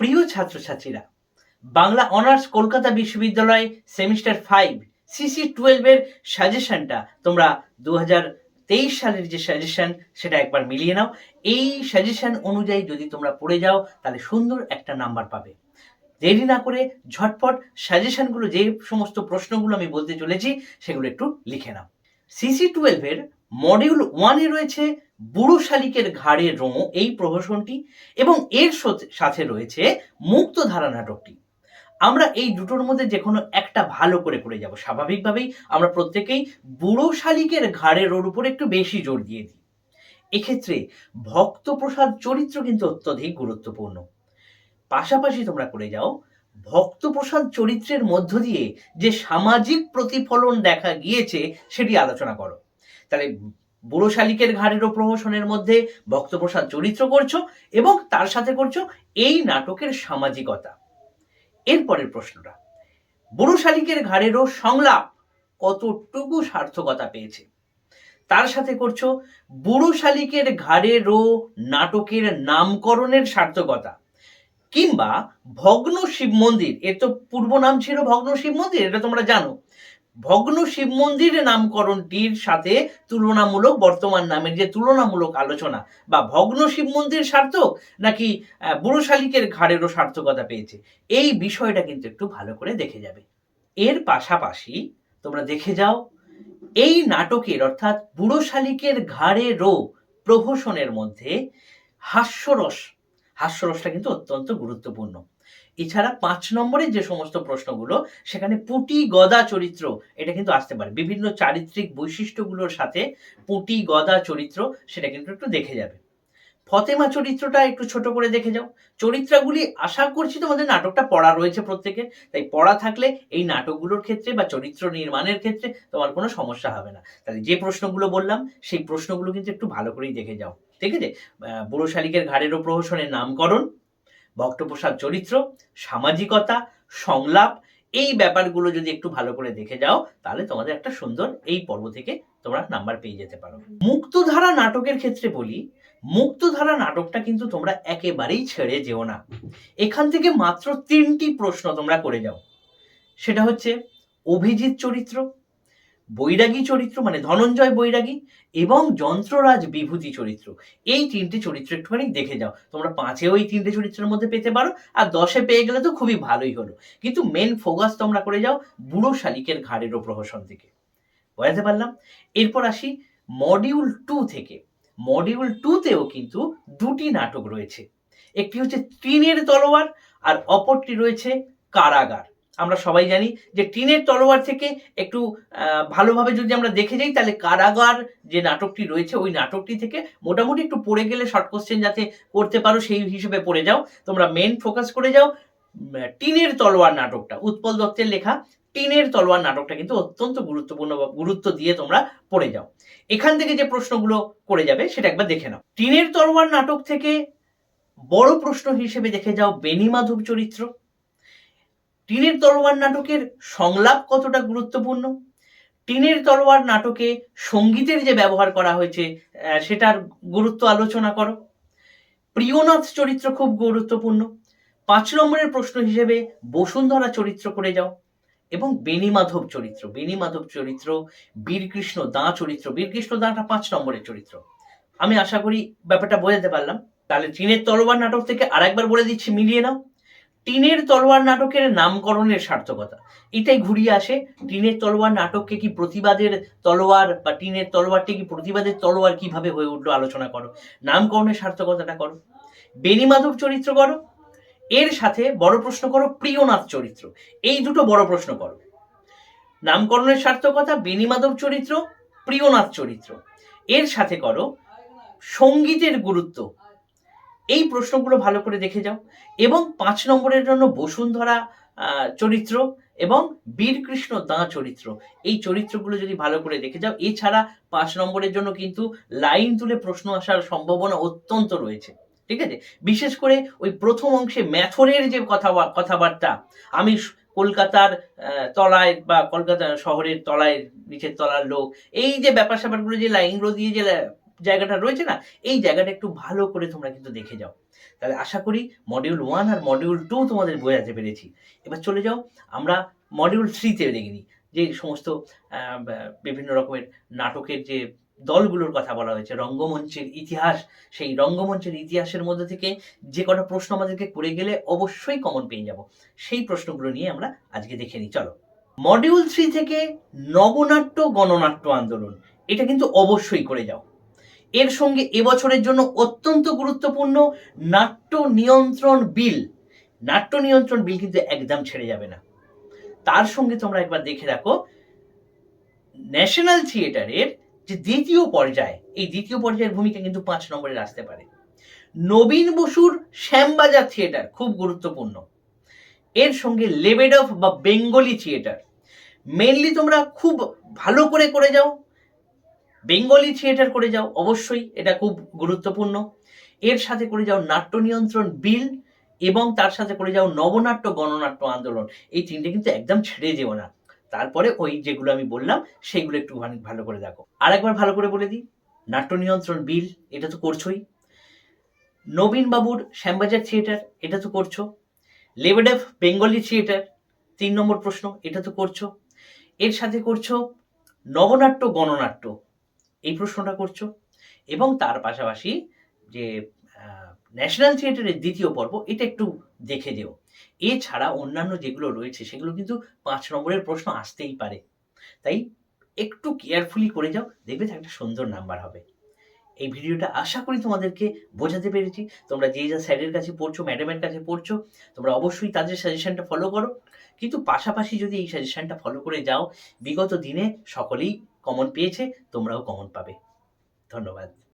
প্রিয় ছাত্রছাত্রীরা, বাংলা অনার্স কলকাতা বিশ্ববিদ্যালয় সেমিস্টার ফাইভ সিসি টুয়েলভের সাজেশনটা তোমরা দু তেইশ সালের যে সাজেশন, সেটা একবার মিলিয়ে নাও। এই সাজেশন অনুযায়ী যদি তোমরা পড়ে যাও, তাহলে সুন্দর একটা নাম্বার পাবে। দেরি না করে ঝটপট সাজেশনগুলো যে সমস্ত প্রশ্নগুলো আমি বলতে চলেছি, সেগুলো একটু লিখে নাও। সিসি টুয়েলভের মডিউল ওয়ানে রয়েছে বুড়ো শালিকের ঘাড়ে রোঁ এই প্রহসনটি এবং এর সাথে রয়েছে মুক্তধারা নাটকটি। আমরা এই দুটোর মধ্যে যে কোনো একটা ভালো করে করে যাব। স্বাভাবিকভাবেই আমরা প্রত্যেকেই বুড়ো শালিকের ঘাড়ের ওর উপর একটু বেশি জোর দিয়ে দিই। এক্ষেত্রে ভক্তপ্রসাদ চরিত্র কিন্তু অত্যধিক গুরুত্বপূর্ণ। পাশাপাশি তোমরা করে যাও, ভক্তপ্রসাদ চরিত্রের মধ্য দিয়ে যে সামাজিক প্রতিফলন দেখা গিয়েছে সেটি আলোচনা করো। তাহলে বুড়ো শালিকের ঘাড়েরও প্রহসনের মধ্যে ভক্তপ্রসাদ চরিত্র করছ এবং তার সাথে করছ এই নাটকের সামাজিকতা। এরপরের প্রশ্নটা, বুড়ো শালিকের ঘাড়েরও সংলাপ কতটুকু সার্থকতা পেয়েছে? তার সাথে করছ বুড়ো শালিকের ঘাড়েরও নাটকের নামকরণের সার্থকতা। কিংবা ভগ্ন শিব মন্দির, এর তো পূর্ব নাম ছিল ভগ্ন শিব মন্দির, এটা তোমরা জানো। ভগ্ন শিব মন্দিরের নামকরণটির সাথে তুলনামূলক, বর্তমান নামের যে তুলনামূলক আলোচনা, বা ভগ্ন শিব মন্দির সার্থক নাকি বুড়ো শালিকের ঘাড়েরও সার্থকতা পেয়েছে? এই বিষয়টা কিন্তু একটু ভালো করে দেখে যাবে। এর পাশাপাশি তোমরা দেখে যাও, এই নাটকের অর্থাৎ বুড়ো শালিকের ঘাড়েরও প্রহসনের মধ্যে হাস্যরস, হাস্যরসটা কিন্তু অত্যন্ত গুরুত্বপূর্ণ। এছাড়া পাঁচ নম্বরের যে সমস্ত প্রশ্নগুলো, সেখানে পুটি গদা চরিত্র, এটা কিন্তু আসতে পারে। বিভিন্ন চারিত্রিক বৈশিষ্ট্যগুলোর সাথে পুটি গদা চরিত্র, সেটা কিন্তু একটু দেখে যাবে। ফতেমা চরিত্রটা একটু ছোট করে দেখে যাও। চরিত্রগুলি, আশা করছি তোমাদের নাটকটা পড়া রয়েছে প্রত্যেকে, তাই পড়া থাকলে এই নাটকগুলোর ক্ষেত্রে বা চরিত্র নির্মাণের ক্ষেত্রে তোমার কোনো সমস্যা হবে না। তাহলে যে প্রশ্নগুলো বললাম, সেই প্রশ্নগুলো কিন্তু একটু ভালো করেই দেখে যাও। ঠিক আছে? বুড়ো শালিকের ঘাড়েরও প্রহসনের নামকরণ। ভক্তপ্রসাদ চরিত্র, সামাজিকতা, সংলাপ, এই ব্যাপারগুলো যদি একটু ভালো করে দেখে যাও, তাহলে তোমাদের একটা সুন্দর এই পর্ব থেকে তোমরা নাম্বার পেয়ে যেতে পারো। মুক্তধারা নাটকের ক্ষেত্রে বলি, মুক্তধারা নাটকটা কিন্তু তোমরা একেবারেই ছেড়ে যেও না। এখান থেকে মাত্র তিনটি প্রশ্ন তোমরা করে যাও। সেটা হচ্ছে, অভিজিৎ চরিত্র বৈরাগী চরিত্র মানে ধনঞ্জয় বৈরাগী এবং যন্ত্ররাজ বিভূতি চরিত্র। এই তিনটে চরিত্র একটুখানি দেখে যাও। তোমরা পাঁচেও এই তিনটে চরিত্রের মধ্যে পেতে পারো আর দশে পেয়ে গেলে তো খুবই ভালোই হলো। কিন্তু মেন ফোকাস তোমরা করে যাও বুড়ো শালিকের ঘাড়েরও প্রহসন থেকে। বোঝাতে পারলাম? এরপর আসি মডিউল টু থেকে। মডিউল টুতেও কিন্তু দুটি নাটক রয়েছে। একটি হচ্ছে টিনের তলোয়ার আর অপরটি রয়েছে কারাগার। আমরা সবাই জানি যে টিনের তলোয়ার থেকে একটু ভালোভাবে যদি আমরা দেখে যাই, তাহলে কারাগার যে নাটকটি রয়েছে, ওই নাটকটি থেকে মোটামুটি একটু পড়ে গেলে শর্ট কোশ্চেন যাতে করতে পারো, সেই হিসেবে পড়ে যাও। তোমরা মেন ফোকাস করে যাও। টিনের তলোয়ার নাটকটা, উৎপল দত্তের লেখা টিনের তলোয়ার নাটকটা কিন্তু অত্যন্ত গুরুত্বপূর্ণ গুরুত্ব দিয়ে তোমরা পড়ে যাও। এখান থেকে যে প্রশ্নগুলো করে যাবে, সেটা একবার দেখে নাও। টিনের তলোয়ার নাটক থেকে বড় প্রশ্ন হিসেবে দেখে যাও বেনি মাধব চরিত্র। টিনের তলোয়ার নাটকের সংলাপ কতটা গুরুত্বপূর্ণ? টিনের তলোয়ার নাটকে সঙ্গীতের যে ব্যবহার করা হয়েছে সেটার গুরুত্ব আলোচনা করো। প্রিয়নাথ চরিত্র খুব গুরুত্বপূর্ণ। পাঁচ নম্বরের প্রশ্ন হিসেবে বসুন্ধরা চরিত্র করে যাও এবং বেনিমাধব চরিত্র। বেনিমাধব চরিত্র, বীরকৃষ্ণ দাঁ চরিত্র। বীরকৃষ্ণ দাঁটা পাঁচ নম্বরের চরিত্র। আমি আশা করি ব্যাপারটা বোঝাতে পারলাম। তাহলে টিনের তলোয়ার নাটক থেকে আরেকবার বলে দিচ্ছি, মিলিয়ে নাও। টিনের তলোয়ার নাটকের নামকরণের সার্থকতা। এটাই ঘুরিয়ে আসে, টিনের তলোয়ার নাটককে কি প্রতিবাদের তলোয়ার বা টিনের তলোয়ারটি কি প্রতিবাদের তলোয়ার কীভাবে হয়ে উঠল আলোচনা করো। নামকরণের সার্থকতাটা করো। বেনিমাধব চরিত্র করো। এর সাথে বড় প্রশ্ন করো, প্রিয়নাথ চরিত্র। এই দুটো বড় প্রশ্ন করো। নামকরণের সার্থকতা বেনিমাধব চরিত্র, প্রিয়নাথ চরিত্র। এর সাথে করো, সঙ্গীতের গুরুত্ব। এই প্রশ্নগুলো ভালো করে দেখে যাও। এবং পাঁচ নম্বরের জন্য বসুন্ধরা চরিত্র এবং বীরকৃষ্ণ দাঁ চরিত্র। এই চরিত্রগুলো যদি ভালো করে দেখে যাও, এছাড়া পাঁচ নম্বরের জন্য কিন্তু লাইন তুলে প্রশ্ন আসার সম্ভাবনা অত্যন্ত রয়েছে। ঠিক আছে? বিশেষ করে ওই প্রথম অংশে ম্যাথরের যে কথা কথাবার্তা, আমি কলকাতার তলায় বা কলকাতা শহরের তলায়, নিচের তলার লোক, এই যে ব্যাপার স্যাপারগুলো যে লাইনগুলো দিয়ে যে জায়গাটা রয়েছে না, এই জায়গাটা একটু ভালো করে তোমরা কিন্তু দেখে যাও। তাহলে আশা করি মডিউল ওয়ান আর মডিউল টু তোমাদের বোঝাতে পেরেছি। এবার চলে যাও, আমরা মডিউল থ্রিতে দেখে নিই। যে সমস্ত বিভিন্ন রকমের নাটকের যে দলগুলোর কথা বলা হয়েছে, রঙ্গমঞ্চের ইতিহাস, সেই রঙ্গমঞ্চের ইতিহাসের মধ্যে থেকে যে কটা প্রশ্ন আমাদেরকে করে গেলে অবশ্যই কমন পেয়ে যাব। সেই প্রশ্নগুলো নিয়ে আমরা আজকে দেখে নিই। চলো। মডিউল থ্রি থেকে নবনাট্য গণনাট্য আন্দোলন, এটা কিন্তু অবশ্যই করে যাও। এর সঙ্গে এবছরের জন্য অত্যন্ত গুরুত্বপূর্ণ নাট্য নিয়ন্ত্রণ বিল। নাট্য নিয়ন্ত্রণ বিল কিন্তু একদম ছেড়ে যাবে না। তার সঙ্গে তোমরা একবার দেখে রাখো, ন্যাশনাল থিয়েটারের যে দ্বিতীয় পর্যায়, এই দ্বিতীয় পর্যায়ের ভূমিকা কিন্তু পাঁচ নম্বরে আসতে পারে। নবীন বসুর শ্যামবাজার থিয়েটার খুব গুরুত্বপূর্ণ। এর সঙ্গে লেবেডফ বা বেঙ্গলি থিয়েটার। মেনলি তোমরা খুব ভালো করে করে যাও বেঙ্গলি থিয়েটার করে যাও, অবশ্যই এটা খুব গুরুত্বপূর্ণ। এর সাথে করে যাও নাট্য নিয়ন্ত্রণ বিল এবং তার সাথে করে যাও নবনাট্য গণনাট্য আন্দোলন। এই তিনটে কিন্তু একদম ছেড়ে যেও না। তারপরে ওই যেগুলো আমি বললাম সেইগুলো একটু ভালো করে দেখো। আর একবার ভালো করে বলে দিই, নাট্য নিয়ন্ত্রণ বিল, এটা তো করছোই। নবীন বাবুর শ্যামবাজার থিয়েটার, এটা তো করছ। লেবেডেফ বেঙ্গলি থিয়েটার, তিন নম্বর প্রশ্ন, এটা তো করছ। এর সাথে করছ নবনাট্য গণনাট্য। এই প্রশ্নটা করছ। এবং তার পাশাপাশি যে ন্যাশনাল থিয়েটারের দ্বিতীয় পর্ব, এটা একটু দেখে দিও এছাড়া অন্যান্য যেগুলো রয়েছে, সেগুলো কিন্তু পাঁচ নম্বরের প্রশ্ন আসতেই পারে। তাই একটু কেয়ারফুলি করে যাও, দেখবে একটা সুন্দর নাম্বার হবে। এই ভিডিওটা আশা করি তোমাদেরকে বোঝাতে পেরেছি। তোমরা যে যা স্যারের কাছে পড়ছো ম্যাডামের কাছে পড়ছো, তোমরা অবশ্যই তাদের সাজেশনটা ফলো করো। কিন্তু পাশাপাশি যদি এই সাজেশনটা ফলো করে যাও, বিগত দিনে সকলেই কমন পেয়েছে তোমরাও কমন পাবে। ধন্যবাদ।